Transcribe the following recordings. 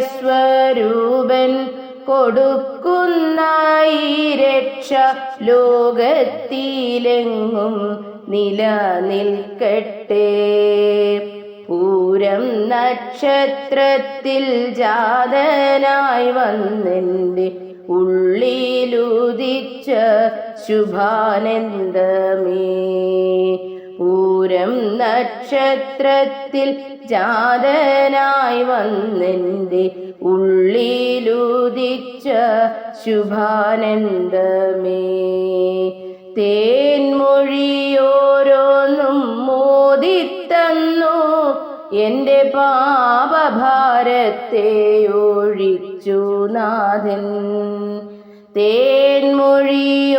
സ്വരൂപൻ കൊടുക്കുന്ന രക്ഷ ലോകത്തിലെങ്ങും നിലനിൽക്കട്ടെ. പൂരം നക്ഷത്രത്തിൽ ജാതനായി വന്നെന്റെ ഉള്ളിലുദിച്ച ശുഭാനന്ദമേ. പൂരം നക്ഷത്രത്തിൽ ജാതനായി വന്നെന്റെ ഉള്ളിലുദിച്ച ശുഭാനന്ദമേ. തേൻമൊഴിയോരോന്നും മോദിത്തന്നു എന്റെ പാപഭാരത്തെ ഒഴിച്ചു നാഥൻ. തേൻമൊഴിയോരോന്നും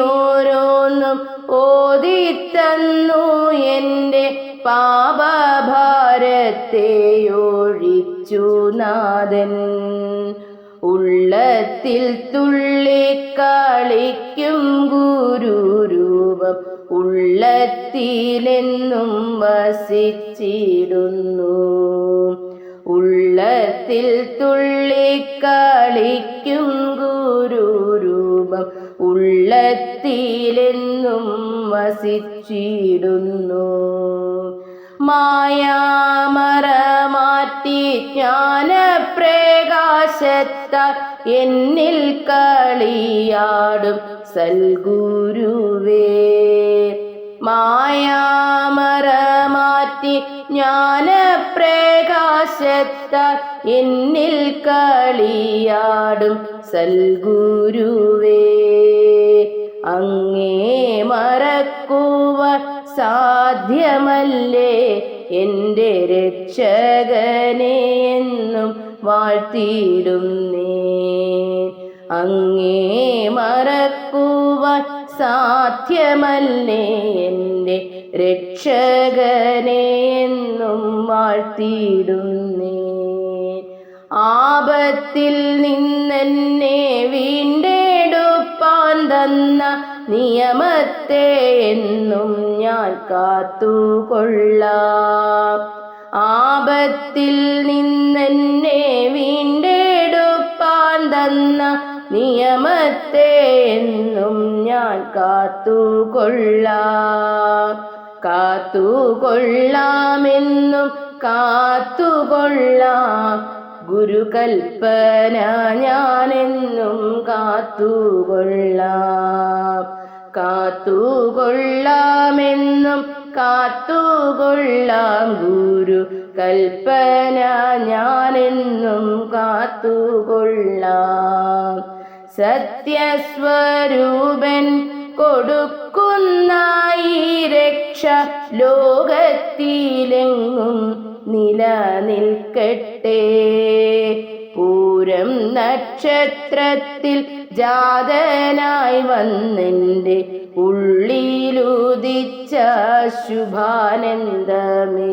ഒഴിച്ചു നാഥൻ. ഉള്ളത്തിൽ തുള്ളി കളിക്കും ഗുരുരൂപം ഉള്ളത്തിലെന്നും വസിച്ചിടുന്നു. ഉള്ളത്തിൽ തുള്ളി കളിക്കും ഗുരുരൂപം ഉള്ളത്തിലെന്നും വസിച്ചിടുന്നു. മായാമറ മാറ്റി ജ്ഞാനപ്രകാശത്താൽ എന്നിൽ കളിയാടും സൽഗുരുവേ. മായാമറ മാറ്റി ജ്ഞാനപ്രകാശത്താൽ എന്നിൽ കളിയാടും സൽഗുരുവേ. അങ്ങേ മറക്കുവാൻ സാധ്യമല്ലേ എന്റെ രക്ഷകനെ എന്നും വാഴ്ത്തിയിടുന്നേ അങ്ങേ മറക്കുവാൻ സാധ്യമല്ലേ എന്റെ രക്ഷകനെ എന്നും വാഴ്ത്തിയിടുന്നേ ആപത്തിൽ നിന്നെന്നെ വീണ്ടെടുപ്പാൻ തന്ന നിയമത്തെ എന്നും ഞാൻ കാത്തുകൊള്ളാം. ആപത്തിൽ നിന്നെന്നെ വീണ്ടെടുപ്പാൻ തന്ന നിയമത്തെ എന്നും ഞാൻ കാത്തുകൊള്ളാം. കാത്തുകൊള്ളാമെന്നും കാത്തുകൊള്ളാം. ഗുരുകൽപ്പന ഞാനെന്നും കാത്തുകൊള്ളാം. കാത്തുകൊള്ളാമെന്നും കാത്തുകൊള്ളാം ഗുരു. കൽപ്പന ഞാനെന്നും കാത്തുകൊള്ളാം. സത്യസ്വരൂപൻ കൊടുക്കുന്ന ഈ രക്ഷ ലോകത്തിലെങ്ങും നിലനിൽക്കട്ടെ. പൂരം നക്ഷത്രത്തിൽ ജാതനായി വന്നെന്റെ ഉള്ളിലുദിച്ച ശുഭാനന്ദമേ.